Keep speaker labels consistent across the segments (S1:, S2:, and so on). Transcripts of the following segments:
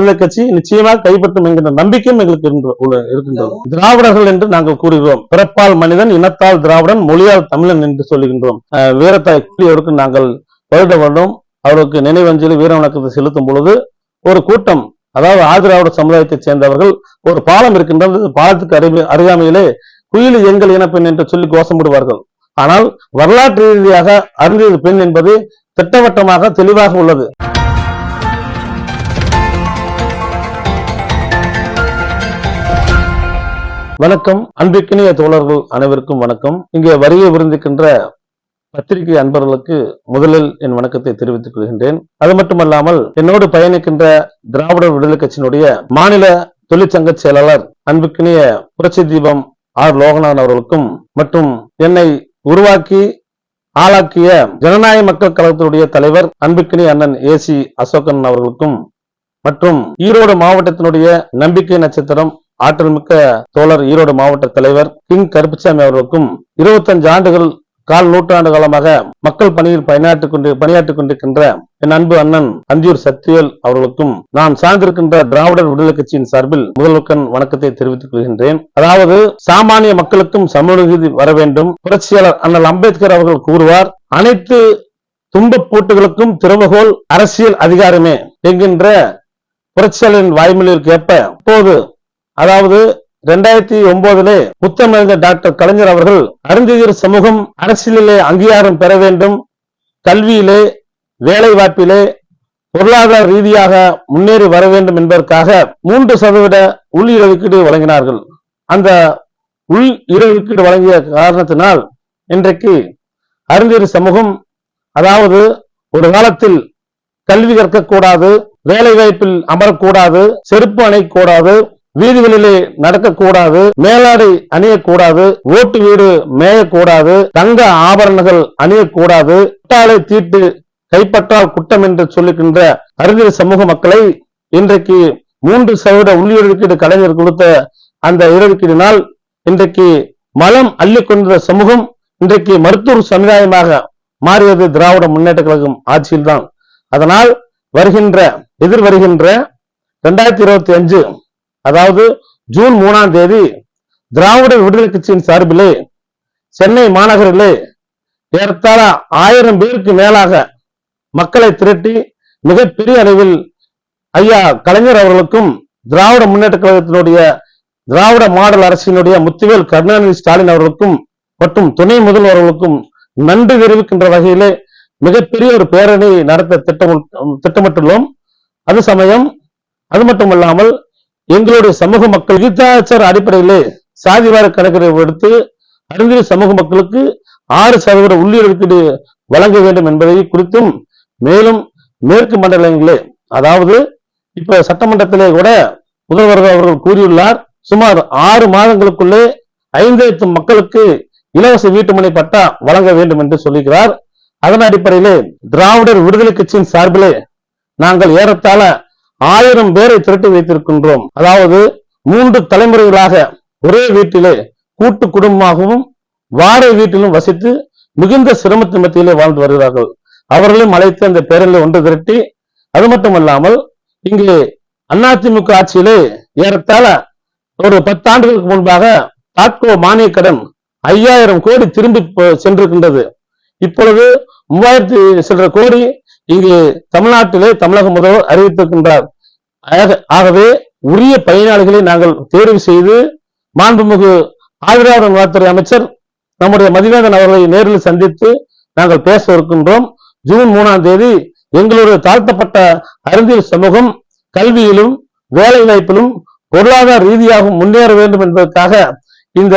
S1: விடுதலை கட்சி நிச்சயமாக கைப்பற்றும் என்கின்ற நம்பிக்கையும் எங்களுக்கு இருக்கின்றது. திராவிடர்கள் என்று நாங்கள் கூறுகிறோம். பிறப்பால் மனிதன் இனத்தால் திராவிடன் மொழியால் தமிழன் என்று சொல்லுகின்றோம் வீரத்தாய் அவருக்கு நாங்கள் வருட வேண்டும் அவருக்கு நினைவஞ்சலி வீர வணக்கத்தை செலுத்தும் பொழுது ஒரு கூட்டம் அதாவது ஆதிராவிட சமுதாயத்தைச் சேர்ந்தவர்கள் ஒரு பாலம் இருக்கின்றது. பாலத்துக்கு அருகே அருகாமையிலே குயில் எங்கள் இனப்பெண் என்று சொல்லி கோஷமிடுவார்கள். ஆனால் வரலாற்று ரீதியாக அருந்தியது பெண் என்பது திட்டவட்டமாக தெளிவாக உள்ளது. வணக்கம். அன்பிற்கினிய தோழர்கள் அனைவருக்கும் வணக்கம். இங்கே வரிய விருந்திக்கின்ற பத்திரிகை அன்பர்களுக்கு முதலில் என் வணக்கத்தை தெரிவித்துக் கொள்கின்றேன். அது மட்டுமல்லாமல் என்னோடு பயணிக்கின்ற திராவிட விடுதலை கட்சியினுடைய மாநில தொழிற்சங்க செயலாளர் அன்புக்கினிய புரட்சி தீபம் ஆர் லோகநாதன் அவர்களுக்கும் மற்றும் என்னை உருவாக்கி ஆளாக்கிய ஜனநாயக மக்கள் கழகத்தினுடைய தலைவர் அன்புக்கினி அண்ணன் ஏசி அசோகன் அவர்களுக்கும் மற்றும் ஈரோடு மாவட்டத்தினுடைய நம்பிக்கை நட்சத்திரம் ஆற்றல் மிக்க தோழர் ஈரோடு மாவட்ட தலைவர் கிங் கருப்புசாமி அவர்களுக்கும் இருபத்தஞ்சு ஆண்டுகள் கால் நூற்றாண்டு காலமாக மக்கள் பணியில் பணியாற்றிக் கொண்டு பணியாற்றிக் கொண்டிருக்கின்ற என் அன்பு அண்ணன் அந்தியூர் சக்திவேல் அவர்களுக்கும் நான் சார்ந்திருக்கின்ற திராவிடர் விடுதலை கட்சியின் சார்பில் முதல்வக்கன் வணக்கத்தை தெரிவித்துக் கொள்கின்றேன். அதாவது சாமானிய மக்களுக்கும் சமூக நீதி வர வேண்டும். புரட்சியாளர் அண்ணல் அம்பேத்கர் அவர்கள் கூறுவார் அனைத்து துன்பப் பூட்டுகளுக்கும் திறவுகோல் அரசியல் அதிகாரமே என்கின்ற புரட்சியாளரின் வாய்மொழியில் கேட்ப இப்போது அதாவது ரெண்டாயிரத்தி ஒன்பதிலே புத்தமிழந்த டாக்டர் கலைஞர் அவர்கள் அருந்ததியர் சமூகம் அரசியலிலே அங்கீகாரம் பெற வேண்டும். கல்வியிலே வேலை வாய்ப்பிலே பொருளாதார ரீதியாக முன்னேறி வர வேண்டும் என்பதற்காக மூன்று சதவீத உள் இடஒதுக்கீடு வழங்கினார்கள். அந்த உள் இடஒதுக்கீடு வழங்கிய காரணத்தினால் இன்றைக்கு அறிஞர் சமூகம் அதாவது ஒரு காலத்தில் கல்வி கற்கக்கூடாது வேலை வாய்ப்பில் அமரக்கூடாது செருப்பு அணைக்கூடாது வீதிகளிலே நடக்கக்கூடாது மேலாடை அணியக்கூடாது ஓட்டு வீடு மேயக்கூடாது தங்க ஆபரணங்கள் அணியக்கூடாது குட்டாலை தீட்டு கைப்பற்றால் குட்டம் என்று சொல்லுகின்ற அறிஞர் சமூக மக்களை இன்றைக்கு மூன்று சதவீத உள்ளிடுக்கீடு கலைஞர் கொடுத்த அந்த இடஒதுக்கீடினால் இன்றைக்கு மலம் அள்ளி கொண்ட சமூகம் இன்றைக்கு மருத்துவ சமுதாயமாக மாறியது திராவிட முன்னேற்ற கழகம் ஆட்சியில்தான். அதனால் வருகின்ற எதிர் வருகின்ற இரண்டாயிரத்தி இருபத்தி அஞ்சு அதாவது ஜூன் மூணாம் தேதி திராவிட விடுதலை கட்சியின் சார்பிலே சென்னை மாநகரிலே ஏறத்தாழ ஆயிரம் பேருக்கு மேலாக மக்களை திரட்டி மிகப்பெரிய அளவில் ஐயா கலைஞர் அவர்களுக்கும் திராவிட முன்னேற்ற கழகத்தினுடைய திராவிட மாடல் அரசினுடைய முத்துவேல் கருணாநிதி ஸ்டாலின் அவர்களுக்கும் மற்றும் துணை முதல்வர்களுக்கும் நன்றி தெரிவிக்கின்ற வகையிலே மிகப்பெரிய ஒரு பேரணி நடத்த திட்டம் திட்டமிட்டுள்ளோம். அது சமயம் அது மட்டுமல்லாமல் எங்களுடைய சமூக மக்கள் விகிதாச்சார அடிப்படையிலே சாதிவார கணக்கெடுப்பு எடுத்து அறிஞர் சமூக மக்களுக்கு ஆறு சதவீத உள்ளீடு வழங்க வேண்டும் என்பதை குறித்தும் மேலும் மேற்கு மண்டலங்களே அதாவது இப்ப சட்டமன்றத்திலே கூட முதல்வர் அவர்கள் கூறியுள்ளார் சுமார் ஆறு மாதங்களுக்குள்ளே ஐந்து மக்களுக்கு இலவச வீட்டுமனை பட்டா வழங்க வேண்டும் என்று சொல்லுகிறார் அதன் அடிப்படையிலே திராவிடர் விடுதலை கட்சியின் சார்பிலே நாங்கள் ஏறத்தாழ ஆயிரம் பேரை திரட்டி வைத்திருக்கின்றோம். அதாவது மூன்று தலைமுறைகளாக ஒரே வீட்டிலே கூட்டு குடும்பமாகவும் வாடகை வீட்டிலும் வசித்து மிகுந்த சிரமத்தின் மத்தியிலே வாழ்ந்து வருகிறார்கள். அவர்களையும் அழைத்து அந்த பேரணியில் ஒன்று திரட்டி அது மட்டுமல்லாமல் இங்கு அதிமுக ஆட்சியிலே ஏறத்தாழ ஒரு பத்தாண்டுகளுக்கு முன்பாக தாட்கோ மானிய கடன் ஐயாயிரம் கோடி திரும்பி போ- சென்றிருக்கின்றது. இப்பொழுது மூவாயிரத்தி சில்லற கோடி இங்கு தமிழ்நாட்டிலே தமிழக முதல்வர் அறிவித்திருக்கின்றார். ஆக- ஆகவே உரிய பயனாளிகளை நாங்கள் தேர்வு செய்து மாண்புமிகு ஆதிராவிட நலத்துறை அமைச்சர் நம்முடைய மதிவேந்தன் அவர்களை நேரில் சந்தித்து நாங்கள் பேச இருக்கின்றோம். ஜூன் மூணாம் தேதி எங்களுடைய தாழ்த்தப்பட்ட அறிந்தியல் சமூகம் கல்வியிலும் வேலை வாய்ப்பிலும் பொருளாதார ரீதியாகவும் முன்னேற வேண்டும் என்பதற்காக இந்த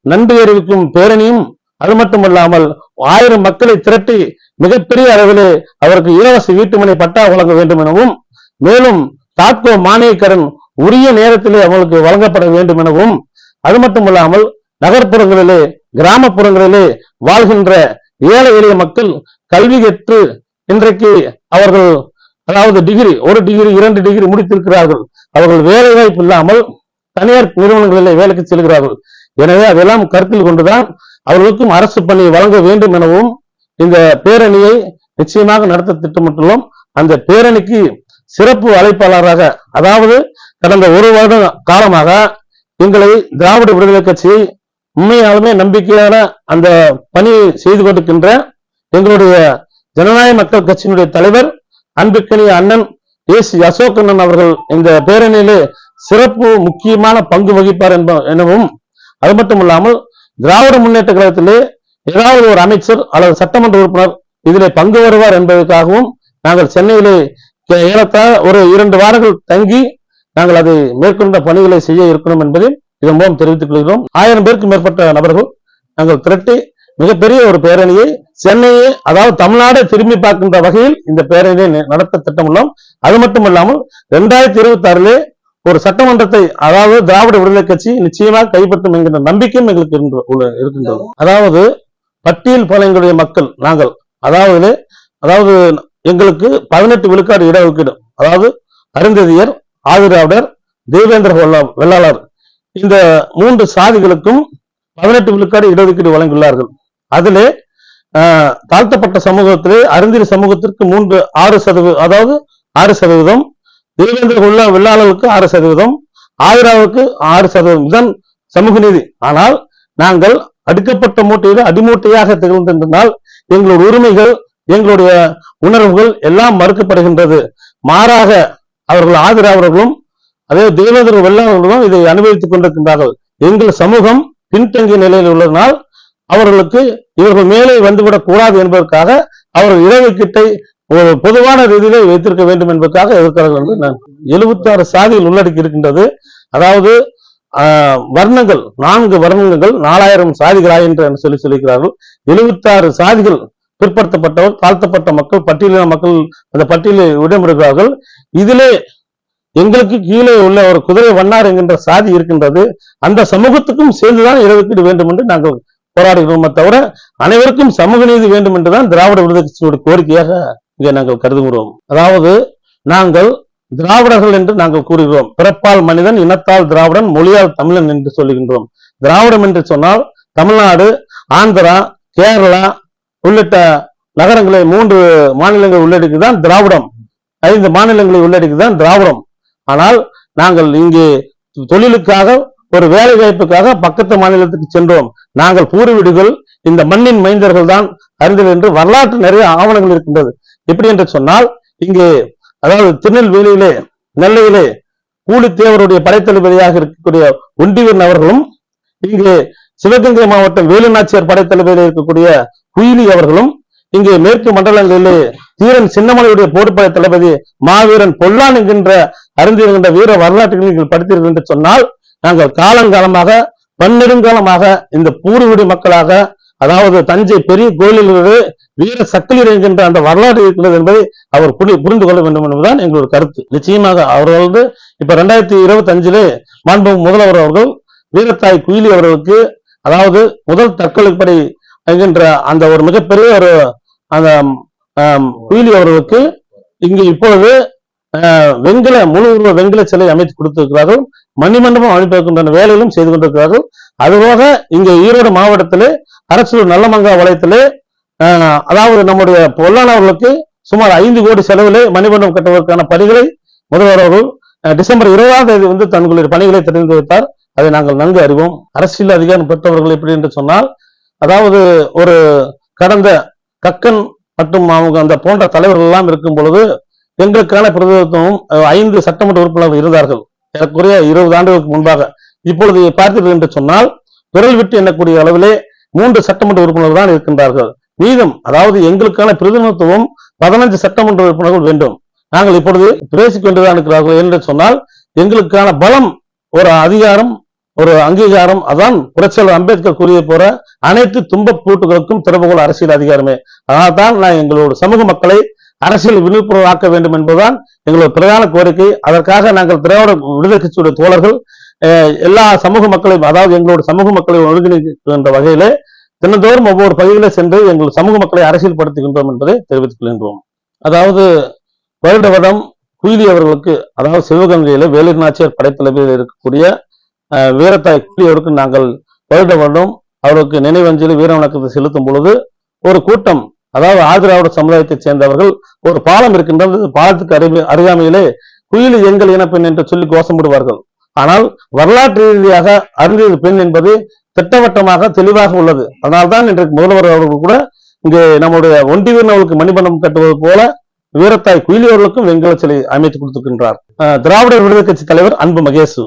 S1: நன்றி அறிவிக்கும் பேரணியும் அது மட்டுமல்லாமல் ஆயிரம் மக்களை திரட்டி மிகப்பெரிய அளவிலே அவருக்கு இலவச வீட்டுமனை பட்டா வழங்க வேண்டும் எனவும் மேலும் தாட்கோ மானிய உரிய நேரத்திலே அவங்களுக்கு வழங்கப்பட வேண்டும் எனவும் அது மட்டுமல்லாமல் நகர்ப்புறங்களிலே கிராமப்புறங்களிலே வாழ்கின்ற ஏழை எளிய மக்கள் கல்வி கற்று இன்றைக்கு அவர்கள் அதாவது டிகிரி ஒரு டிகிரி இரண்டு டிகிரி முடித்திருக்கிறார்கள். அவர்கள் வேலை வாய்ப்பு இல்லாமல் தனியார் நிறுவனங்களிலே வேலைக்கு செல்கிறார்கள். எனவே அதெல்லாம் கருத்தில் கொண்டுதான் அவர்களுக்கும் அரசு பணி வழங்க வேண்டும் எனவும் இந்த பேரணியை நிச்சயமாக நடத்த திட்டமிட்டுள்ளோம். அந்த பேரணிக்கு சிறப்பு அழைப்பாளராக அதாவது கடந்த ஒரு வருட காலமாக எங்களை திராவிட விடுதலை கட்சி உண்மையாலுமே நம்பிக்கையான அந்த பணியை செய்து கொண்டிருக்கின்ற எங்களுடைய ஜனநாயக மக்கள் கட்சியினுடைய தலைவர் அன்புக்கணிய அண்ணன் எஸ் அசோகண்ணன் அவர்கள் இந்த பேரணியிலே சிறப்பு முக்கியமான பங்கு வகிப்பார் என்ப எனவும் அது மட்டும் இல்லாமல் திராவிட முன்னேற்ற கழகத்திலே ஏதாவது ஒரு அமைச்சர் அல்லது சட்டமன்ற உறுப்பினர் இதிலே பங்கு வருவார் என்பதற்காகவும் நாங்கள் சென்னையிலே கே- ஏறத்தாழ ஒரு இரண்டு வாரங்கள் தங்கி நாங்கள் அதை மேற்கொண்ட பணிகளை செய்ய இருக்கணும் என்பதை இதன் மூலம் தெரிவித்துக் கொள்கிறோம். ஆயிரம் பேருக்கு மேற்பட்ட நபர்கள் நாங்கள் திரட்டி மிகப்பெரிய ஒரு பேரணியை சென்னையை அதாவது தமிழ்நாடை திரும்பி பார்க்கின்ற வகையில் இந்த பேரணியை நி- நடத்த திட்டமுள்ளோம் அது மட்டும் இல்லாமல் இரண்டாயிரத்தி இருபத்தி ஆறிலே ஒரு சட்டமன்றத்தை அதாவது திராவிட விடுதலை கட்சி நிச்சயமாக கைப்பற்றும் என்கின்ற நம்பிக்கையும் எங்களுக்கு உள்ள- இருக்கின்றது. அதாவது பட்டியல் பாளையங்களுடைய மக்கள் நாங்கள். அதாவது அதாவது எங்களுக்கு பதினெட்டு விழுக்காடு இடஒதுக்கீடு அதாவது அருந்ததியர் ஆதிராவிடர் தேவேந்திர வெள்ளாளர் இந்த மூன்று சாதிகளுக்கும் பதினெட்டு விழுக்காடு இடஒதுக்கீடு வழங்கியுள்ளார்கள். அதிலே தாழ்த்தப்பட்ட சமூகத்திலே அருந்திரி சமூகத்திற்கு மூன்று ஆறு சதவீதம் அதாவது ஆறு சதவீதம் தேவேந்திர உள்ள வெள்ளாளர்களுக்கு ஆறு சதவீதம் ஆதிராவுக்கு ஆறு சதவீதம். இதுதான் சமூக நீதி. ஆனால் நாங்கள் அடுக்கப்பட்ட மூட்டையில் அடிமூட்டையாக திகழ்ந்திருந்தால் எங்களுடைய உரிமைகள் எங்களுடைய உணர்வுகள் எல்லாம் மறுக்கப்படுகின்றது. மாறாக அவர்கள் ஆதரவர்களும் அதே தேவேந்திர வெள்ளவர்களும் இதை அனுபவித்துக் கொண்டிருக்கின்றார்கள். எங்கள் சமூகம் பின்தங்கிய நிலையில் உள்ளதனால் அவர்களுக்கு இவர்கள் மேலே வந்துவிடக் கூடாது என்பதற்காக அவர்கள் இடஒதுக்கீட்டை ஒரு பொதுவான ரீதியிலே வைத்திருக்க வேண்டும் என்பதற்காக எதிர்க்கிறார்கள் என்று நான் எழுபத்தி ஆறு உள்ளடக்கி இருக்கின்றது. அதாவது வர்ணங்கள் நான்கு வர்ணங்கள் நாலாயிரம் சாதிகளாய் என்று சொல்லி சொல்லிக்கிறார்கள் எழுபத்தாறு சாதிகள் பிற்படுத்தப்பட்டவர் தாழ்த்தப்பட்ட மக்கள் பட்டியலின மக்கள் அந்த பட்டியலில் இடம்பெறுகிறார்கள். இதிலே எங்களுக்கு கீழே உள்ள ஒரு குதிரை வண்ணார் என்கின்ற சாதி இருக்கின்றது. அந்த சமூகத்துக்கும் சேர்ந்துதான் இடஒதுக்கீடு வேண்டும் என்று நாங்கள் போராடுகிறோமே. தவிர அனைவருக்கும் சமூக நீதி வேண்டும் என்றுதான் திராவிட விடுதலை கட்சியோட கோரிக்கையாக இங்கே நாங்கள் கருதுகிறோம். அதாவது நாங்கள் திராவிடர்கள் என்று நாங்கள் கூறுகிறோம். பிறப்பால் மனிதன் இனத்தால் திராவிடன் மொழியால் தமிழன் என்று சொல்லுகின்றோம். திராவிடம் என்று சொன்னால் தமிழ்நாடு ஆந்திரா கேரளா உள்ளிட்ட நகரங்களை மூன்று மாநிலங்களை உள்ளடக்கிதான் திராவிடம். ஐந்து மாநிலங்களை உள்ளடக்கிதான் திராவிடம். ஆனால் நாங்கள் இங்கே தொழிலுக்காக ஒரு வேலை வாய்ப்புக்காக பக்கத்து மாநிலத்துக்கு சென்றோம். நாங்கள் பூர்வீடுகள் இந்த மண்ணின் மைந்தர்கள் தான் அறிந்தது என்று வரலாற்று நிறைய ஆவணங்கள் இருக்கின்றது. எப்படி என்று சொன்னால் இங்கே அதாவது திருநெல்வேலியிலே நெல்லையிலே கூலித்தேவருடைய படைத்தளபதியாக இருக்கக்கூடிய ஒண்டிவன் அவர்களும் இங்கே சிவகங்கை மாவட்டம் வேலுநாச்சியார் படைத்தளபதியில் இருக்கக்கூடிய குயிலி அவர்களும் இங்கே மேற்கு மண்டலங்களிலே தீரன் சின்னமலையுடைய போர்ப்படை தளபதி மாவீரன் பொல்லான் என்கின்ற அறிந்திருக்கின்ற வீர வரலாற்றுகள் நீங்கள் படித்தீர்கள் என்று சொன்னால் நாங்கள் காலங்காலமாக பன்னெடுங்காலமாக இந்த பூர்வீடு மக்களாக அதாவது தஞ்சை பெரிய கோயிலிலிருந்து வீர சக்கலி என்கின்ற அந்த வரலாறு இருக்கிறது என்பதை அவர் புரிந்து கொள்ள வேண்டும் என்பதுதான் எங்களோட கருத்து. நிச்சயமாக அவர்கள் வந்து இப்ப ரெண்டாயிரத்தி இருபத்தி அஞ்சிலே மாண்பு முதல்வர் அவர்கள் வீரத்தாய் குயிலி அவர்களுக்கு அதாவது முதல் தற்கொலைப்படை என்கின்ற அந்த ஒரு மிகப்பெரிய ஒரு அந்த குயிலி அவர்களுக்கு இங்கு இப்பொழுது வெண்கல முழு உருவ வெண்கல சிலை அமைத்து கொடுத்திருக்கிறார்கள். மணிமண்டபம் அமைப்பதற்குண்டான வேலைகளும் செய்து கொண்டிருக்கிறார்கள். அதுபோக இங்க ஈரோடு மாவட்டத்திலே அரசூர் நல்லமங்கா வலயத்திலே அதாவது நம்முடைய பொருளாளர்களுக்கு சுமார் ஐந்து கோடி செலவில் மணிமண்டபம் கட்டுவதற்கான பணிகளை முதல்வர் அவர்கள் டிசம்பர் இருபதாம் தேதி வந்து தங்களுடைய பணிகளை தெரிந்து வைத்தார். அதை நாங்கள் நன்கு அறிவோம். அரசியல் அதிகாரம் பெற்றவர்கள் எப்படி என்று சொன்னால் அதாவது ஒரு கடந்த கக்கன் மற்றும் அவங்க அந்த போன்ற தலைவர்கள் எல்லாம் இருக்கும் பொழுது எங்களுக்கான பிரதிநிதித்துவம் ஐந்து சட்டமன்ற உறுப்பினர்கள் இருந்தார்கள். ஏறக்குறைய இருபது ஆண்டுகளுக்கு முன்பாக. இப்பொழுது பார்த்தீர்கள் என்று சொன்னால் விரல் விட்டு எண்ணக்கூடிய அளவிலே மூன்று சட்டமன்ற உறுப்பினர்கள் தான் இருக்கின்றார்கள். மீதம் அதாவது எங்களுக்கான பிரதிநிதித்துவம் பதினஞ்சு சட்டமன்ற உறுப்பினர்கள் வேண்டும். நாங்கள் இப்பொழுது பேசிக் கொண்டுதான் இருக்கிறார்கள் என்று சொன்னால் எங்களுக்கான பலம் ஒரு அதிகாரம் ஒரு அங்கீகாரம் அதான் புரட்சியாளர் அம்பேத்கர் கூறிய போற அனைத்து துன்பப் பூட்டுகளுக்கும் திறவுகோல் அரசியல் அதிகாரமே. அதனால்தான் நான் எங்களோட சமூக மக்களை அரசியல் விழிப்புணர்வாக்க வேண்டும் என்பதுதான் எங்களோட பிரதான கோரிக்கை. அதற்காக நாங்கள் திராவிட விடுதலை கட்சியுடைய தோழர்கள் எல்லா சமூக மக்களையும் அதாவது எங்களோட சமூக மக்களை ஒருங்கிணைக்கின்ற வகையிலே தினந்தோறும் ஒவ்வொரு பகுதியில் சென்று எங்கள் சமூக மக்களை அரசியல்படுத்துகின்றோம் என்பதை தெரிவித்துக் கொள்கின்றோம் அதாவது வருட வருடம் குயிலி அவர்களுக்கு அதாவது சிவகங்கையில வேலூர் நாச்சியார் படைத்தளவில் இருக்கக்கூடிய வீரத்தாய் குயிலி அவருக்கு நாங்கள் வருட வருடம் அவருக்கு நினைவஞ்சலி வீர வணக்கத்தை செலுத்தும் பொழுது ஒரு கூட்டம் அதாவது ஆதிராவிட சமுதாயத்தைச் சேர்ந்தவர்கள் ஒரு பாலம் இருக்கின்றது பாலத்துக்கு அருகே அருகாமையிலே குயிலி எங்கள் இனப்பெண் என்று சொல்லி கோஷமிடுவார்கள். ஆனால் வரலாற்று ரீதியாக அருந்தியது பெண் என்பது திட்டவட்டமாக தெளிவாக உள்ளது. அதனால்தான் இன்றைக்கு முதல்வர் அவர்கள் கூட இங்கு நம்முடைய ஒண்டி வீரர்களுக்கு மணிபண்டம் கட்டுவது போல வீரத்தாய் குயிலி அவர்களுக்கும் வெங்கல சிலை அமைத்துக் கொடுத்திருக்கின்றார். திராவிட விடுதலை கட்சி தலைவர் அன்பு மகேசு.